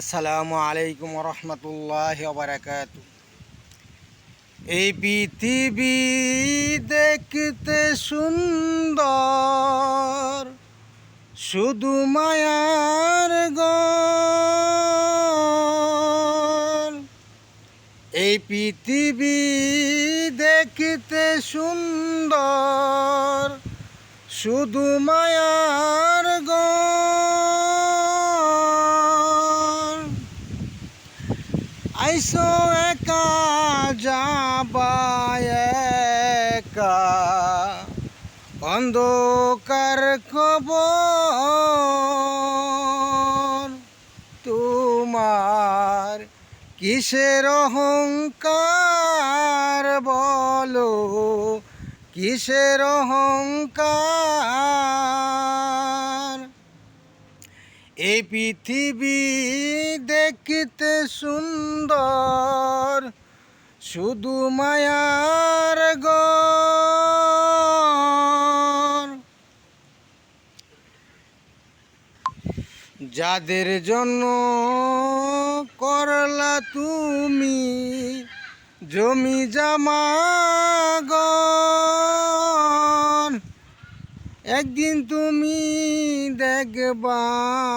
আসসালামু আলাইকুম রহমতুল্লাহ বারাকাত এই পৃথিবী দেখতে সুন্দর, শুধু মায়ার গর এই পৃথিবী দেখতে সুন্দর, শুধু মায়ার আইসো একা যাবা একা। অন্ধকার খবর তোমার কিসের অহংকার বলো? কিসের অহংকার? এই পৃথিবী দেখতে সুন্দর শুধু মায়ার গর যাদের জন্য করলা তুমি জমি জামা গর একদিন তুমি দেখবাচে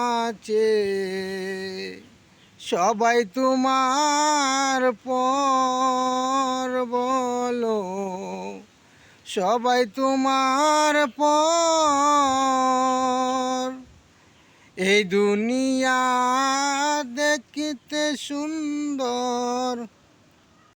সবাই তোমার পর বলো সবাই তোমার পর। এই দুনিয়া দেখতে সুন্দর